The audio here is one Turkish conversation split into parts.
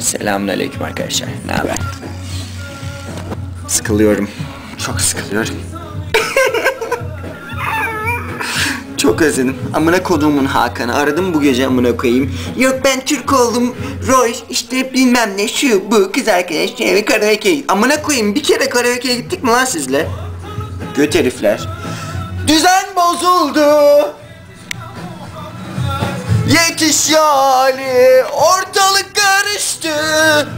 Selamünaleyküm arkadaşlar. Ne haber? Sıkılıyorum. Çok sıkılıyorum. Çok özledim. Amına koduğumun Hakan'ı aradım bu gece amına koyayım. Yok ben Türk oldum. Roy işte bilmem ne şu bu kız arkadaş eve karaoke. Amına koyayım bir kere karaoke'ye gittik mi lan sizle? Göt herifler. Düzen bozuldu. Yetiş yani ortalık karıştı.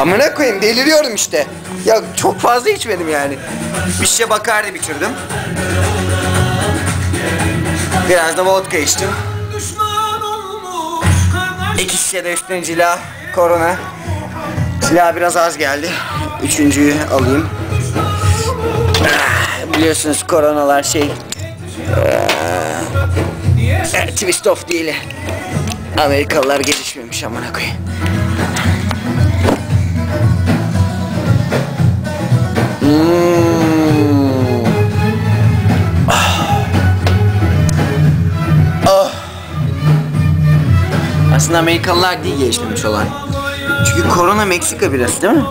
Amına koyayım deliriyorum işte. Ya çok fazla içmedim yani. Bir şişe bakardı bitirdim. Biraz da vodka içtim. İki şişe de üstüne cila, korona. Cila biraz az geldi. Üçüncüyü alayım. Ah, Biliyorsunuz koronalar şey... eee, twist off değil. Amerikalılar gelişmemiş amına koyayım. Hmm. Aslında Amerikalılar değil gelişmemiş olan. Çünkü korona Meksika birası değil mi?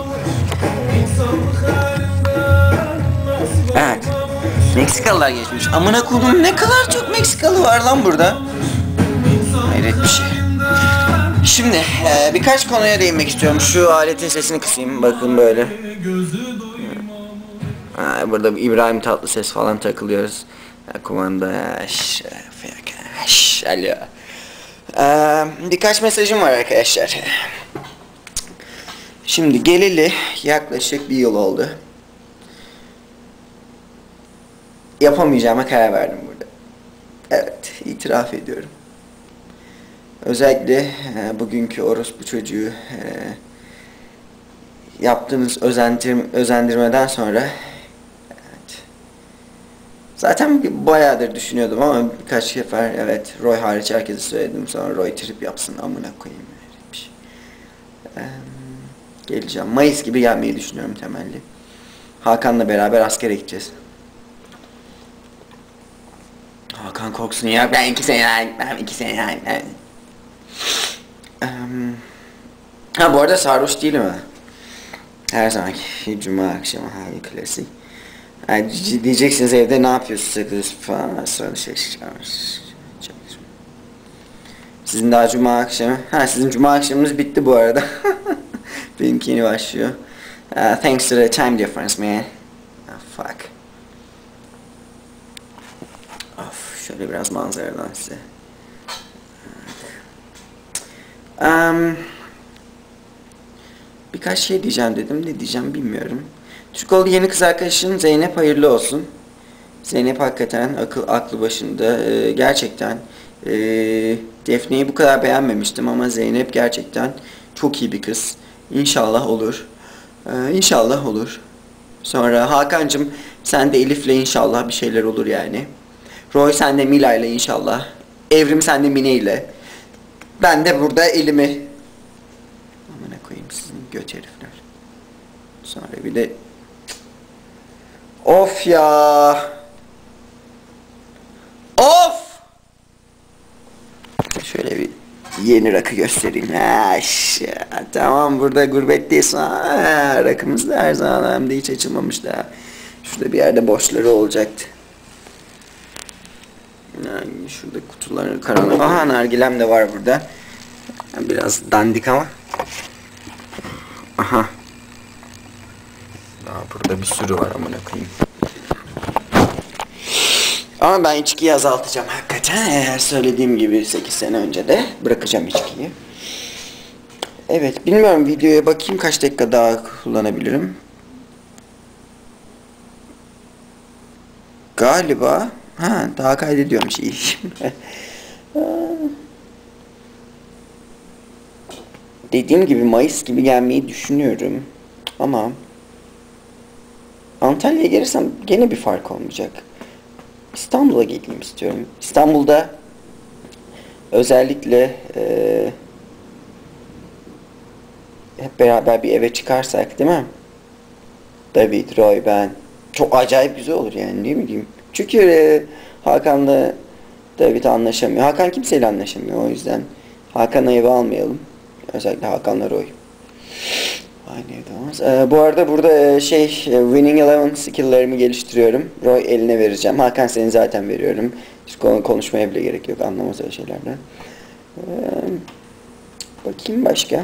Evet. Meksikalılar geçmiş. Amına koydum ne kadar çok Meksikalı var lan burada. Hayret bir şey. Şimdi e, birkaç konuya değinmek istiyorum. Şu aletin sesini kısayım. Bakın böyle. Ha, burada İbrahim Tatlıses falan takılıyoruz. Ya, kumanda. Şş, alo. Ee, birkaç mesajım var arkadaşlar. Şimdi geleli yaklaşık bir yıl oldu. Yapamayacağıma karar verdim burada. Evet, itiraf ediyorum. Özellikle e, bugünkü orospu çocuğu e, yaptığınız özendir, özendirmeden sonra evet, zaten bir bayağıdır düşünüyordum ama birkaç sefer evet Roy hariç herkese söyledim sonra Roy trip yapsın amına koyayım şey. Geleceğim. Mayıs gibi gelmeyi düşünüyorum temelli. Hakan'la beraber askere gideceğiz. Hakan korksun ya ben iki sene ben iki sene ben. Eee, ha bu arada sarhoş değilim ha. Her zamanki cuma akşamı hali klasik. Yani diyeceksiniz evde ne yapıyorsun sakız falan sonra şey. Sizin daha cuma akşamı. Ha sizin cuma akşamınız bitti bu arada. Benimki yeni başlıyor. Uh, thanks to the time difference man. Ah fuck. Of şöyle biraz manzaradan size. Um, birkaç şey diyeceğim dedim. Ne diyeceğim bilmiyorum. Türk oldu yeni kız arkadaşın Zeynep hayırlı olsun. Zeynep hakikaten akıl aklı başında. Ee, gerçekten ee, Defne'yi bu kadar beğenmemiştim ama Zeynep gerçekten çok iyi bir kız. İnşallah olur. Ee, inşallah olur. Sonra Hakan'cım sen de Elif'le inşallah bir şeyler olur yani. Roy sen de Mila'yla inşallah. Evrim sen de Mine ile. Ben de burada elimi... Amına koyayım sizin göt herifler. Sonra bir de... Of ya! Of! Şöyle bir yeni rakı göstereyim. Ha, tamam burada gurbetteyiz. Ha, rakımız da her zaman hem de hiç açılmamış daha. Şurada bir yerde boşları olacaktı. Yani şurada kutuları karanlık. Aha nargilem de var burada. Biraz dandik ama. Aha. Daha burada bir sürü var amına koyayım. Ama ben içkiyi azaltacağım hakikaten. Eğer söylediğim gibi 8 sene önce de bırakacağım içkiyi. Evet bilmiyorum videoya bakayım kaç dakika daha kullanabilirim. Galiba ha daha kaydediyormuş iyi. Dediğim gibi Mayıs gibi gelmeyi düşünüyorum. Ama Antalya'ya gelirsem gene bir fark olmayacak. İstanbul'a geleyim istiyorum. İstanbul'da özellikle eee hep beraber bir eve çıkarsak değil mi? David, Roy, ben. Çok acayip güzel olur yani değil mi diyeyim? Çünkü e, Hakan'la David anlaşamıyor. Hakan kimseyle anlaşamıyor o yüzden. Hakan'ı eve almayalım. Özellikle Hakan'la Roy. Aynı evde. Ee, bu arada burada e, şey e, Winning Eleven skill'larımı geliştiriyorum. Roy eline vereceğim. Hakan seni zaten veriyorum. Hiç konu- konuşmaya bile gerek yok. Anlamaz öyle şeylerden. Ee, bakayım başka.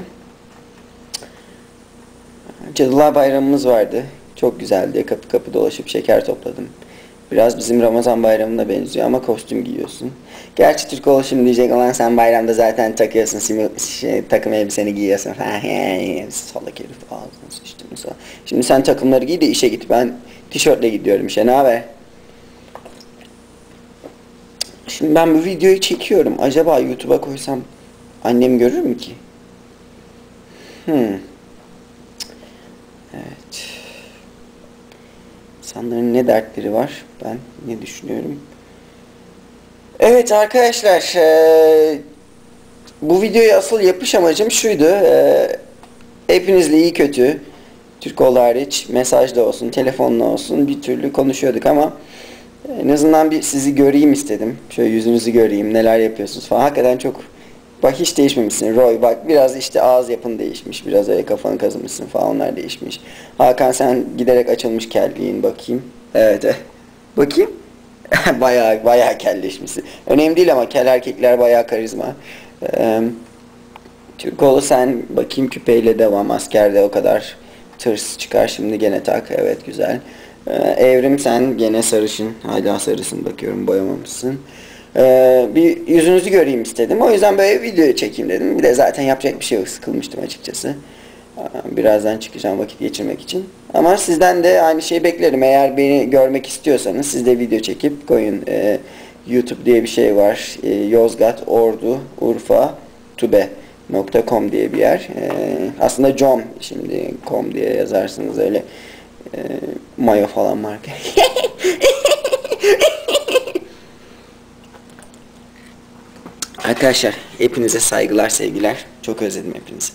Cadılar Bayramımız vardı. Çok güzeldi. Kapı kapı dolaşıp şeker topladım. Biraz bizim Ramazan bayramına benziyor ama kostüm giyiyorsun. Gerçi Türk ol şimdi diyecek olan sen bayramda zaten takıyorsun simü- şey, takım elbiseni giyiyorsun falan. Salak herif ağzını sıçtım. Şimdi sen takımları giy de işe git. Ben tişörtle gidiyorum işe. Ne haber? Şimdi ben bu videoyu çekiyorum. Acaba YouTube'a koysam annem görür mü ki? Hmm. Evet. İnsanların ne dertleri var? Ben ne düşünüyorum? Evet arkadaşlar, eee, bu videoya asıl yapış amacım şuydu. eee, hepinizle iyi kötü, Türk ol hariç, mesajda olsun, telefonla olsun bir türlü konuşuyorduk ama en azından bir sizi göreyim istedim. Şöyle yüzünüzü göreyim, neler yapıyorsunuz falan. Hakikaten çok Bak hiç değişmemişsin Roy. Bak biraz işte ağız yapın değişmiş. Biraz öyle kafanı kazımışsın falan onlar değişmiş. Hakan sen giderek açılmış kelliğin bakayım. Evet. eh. Bakayım. bayağı bayağı kelleşmişsin. Önemli değil ama kel erkekler bayağı karizma. Ee, Türkoğlu sen bakayım küpeyle devam. Askerde o kadar tırs çıkar şimdi gene tak. Evet güzel. Ee, Evrim sen gene sarışın. Hala sarısın bakıyorum boyamamışsın. Ee, bir yüzünüzü göreyim istedim. O yüzden böyle video çekeyim dedim. Bir de zaten yapacak bir şey yok. Sıkılmıştım açıkçası. Birazdan çıkacağım vakit geçirmek için. Ama sizden de aynı şeyi beklerim. Eğer beni görmek istiyorsanız siz de video çekip koyun. Ee, YouTube diye bir şey var. Ee, Yozgat, Ordu, Urfa, Tube.com diye bir yer. Ee, aslında com şimdi com diye yazarsınız öyle. Ee, mayo falan marka. Arkadaşlar hepinize saygılar sevgiler. Çok özledim hepinizi.